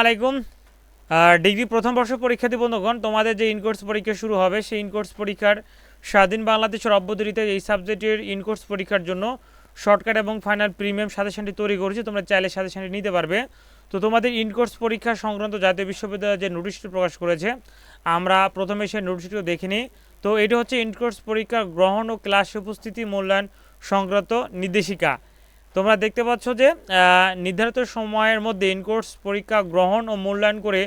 আলাইকুম। ডিগ্রি প্রথম বর্ষ পরীক্ষার্থী বন্ধুগণ, তোমাদের যে ইনকোর্স পরীক্ষা শুরু হবে, সেই ইনকোর্স পরীক্ষার স্বাধীন বাংলাদেশের অভ্যন্তরীতে এই সাবজেক্টের ইনকোর্স পরীক্ষার জন্য শর্টকাট এবং ফাইনাল প্রিমিয়াম সাজেশনটি তৈরি করেছি, তোমরা চাইলে সাজেশনটি নিতে পারবে। তো তোমাদের ইনকোর্স পরীক্ষা সংক্রান্ত জাতীয় বিশ্ববিদ্যালয় যে নোটিশটি প্রকাশ করেছে, আমরা প্রথমে সেই নোটিশটিও দেখিনি তো এটা হচ্ছে ইনকোর্স পরীক্ষার গ্রহণ ও ক্লাসে উপস্থিতি মূল্যায়ন সংক্রান্ত নির্দেশিকা। তোমরা দেখতে পাচ্ছ যে নির্ধারিত সময়ের মধ্যে ইনকোর্স পরীক্ষা গ্রহণ ও মূল্যায়ন করে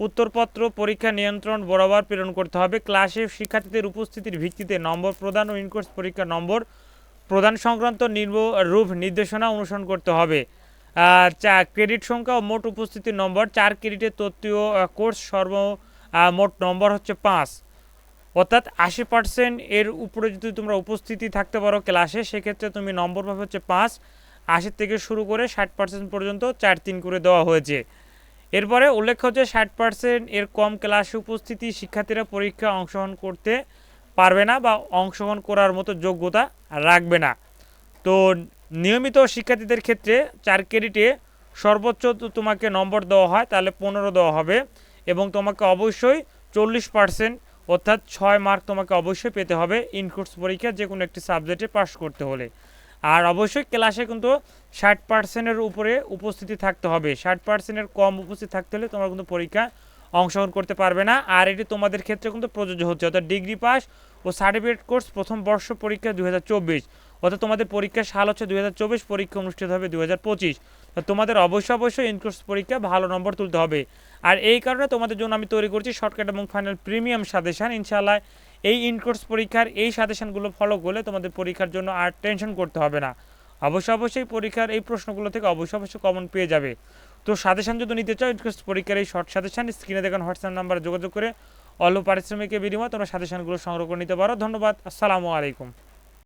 উত্তরপত্র পরীক্ষা নিয়ন্ত্রণ বরাবর প্রেরণ করতে হবে। ক্লাসে শিক্ষার্থীদের উপস্থিতির ভিত্তিতে নম্বর প্রদান ও ইনকোর্স পরীক্ষা নম্বর প্রদান সংক্রান্ত রূপ নির্দেশনা অনুসরণ করতে হবে। চা, ক্রেডিট সংখ্যা ও মোট উপস্থিতির নম্বর, চার ক্রেডিটের তত্ত্বীয় কোর্স সর্ব মোট নম্বর হচ্ছে পাঁচ। অর্থাৎ আশি পার্সেন্ট এর উপরে যদি তোমরা উপস্থিতি থাকতে পারো ক্লাসে, সেক্ষেত্রে তুমি নম্বর পাবে হচ্ছে পাঁচ। আশি থেকে শুরু করে ষাট পার্সেন্ট পর্যন্ত চার তিন করে দেওয়া হয়েছে। এরপরে উল্লেখ্য যে ষাট পার্সেন্ট এর কম ক্লাসে উপস্থিতি শিক্ষার্থীরা পরীক্ষা অংশগ্রহণ করতে পারবে না বা অংশগ্রহণ করার মতো যোগ্যতা রাখবে না। তো নিয়মিত শিক্ষার্থীদের ক্ষেত্রে চার ক্রেডিটে সর্বোচ্চ তোমাকে নম্বর দেওয়া হয়, তাহলে পনেরো দেওয়া হবে এবং তোমাকে অবশ্যই চল্লিশ পার্সেন্ট অর্থাৎ ছয় মার্ক তোমাকে অবশ্যই পেতে হবে ইনকোর্স পরীক্ষা যে কোনো একটি সাবজেক্টে পাস করতে হলে। আর অবশ্যই ক্লাসে কিন্তু ষাট পার্সেন্টের উপরে উপস্থিতি থাকতে হবে। ষাট পার্সেন্টের কম উপস্থিতি থাকতে হলে তোমরা কিন্তু পরীক্ষা অংশগ্রহণ করতে পারবে না। আর এটি তোমাদের ক্ষেত্রে কিন্তু প্রযোজ্য হচ্ছে। অর্থাৎ ডিগ্রি পাস ও সার্টিফিকেট কোর্স প্রথম বর্ষ পরীক্ষা দুই হাজার চব্বিশ। অর্থাৎ তোমাদের পরীক্ষার সাল হচ্ছে দুই হাজার চব্বিশ, পরীক্ষা অনুষ্ঠিত হবে দুই তো তোমাদের অবশ্যই অবশ্যই ইনকোর্স পরীক্ষা ভালো নম্বর তুলতে হবে। আর এই কারণে তোমাদের জন্য আমি তৈরি করছি শর্টকাট এবং ফাইনাল প্রিমিয়াম সাজেশান ইনশাআল্লাহ এই ইনকোর্স পরীক্ষার এই সাজেশনগুলো ফলো করলে তোমাদের পরীক্ষার জন্য আর টেনশন করতে হবে না। অবশ্যই অবশ্যই পরীক্ষার এই প্রশ্নগুলো থেকে অবশ্যই অবশ্যই কমন পেয়ে যাবে। তো সাজেশন যদি নিতে চাও, ইনকোর্স পরীক্ষার এই শর্ট সাজেশন স্ক্রিনে দেখুন হোয়াটসঅ্যাপ নাম্বার যোগাযোগ করে অল্প পারিশ্রমিকের বিনিময়ে তোমরা সাজেশনগুলো সংগ্রহ করে নিতে পারো। ধন্যবাদ, আসসালামু আলাইকুম।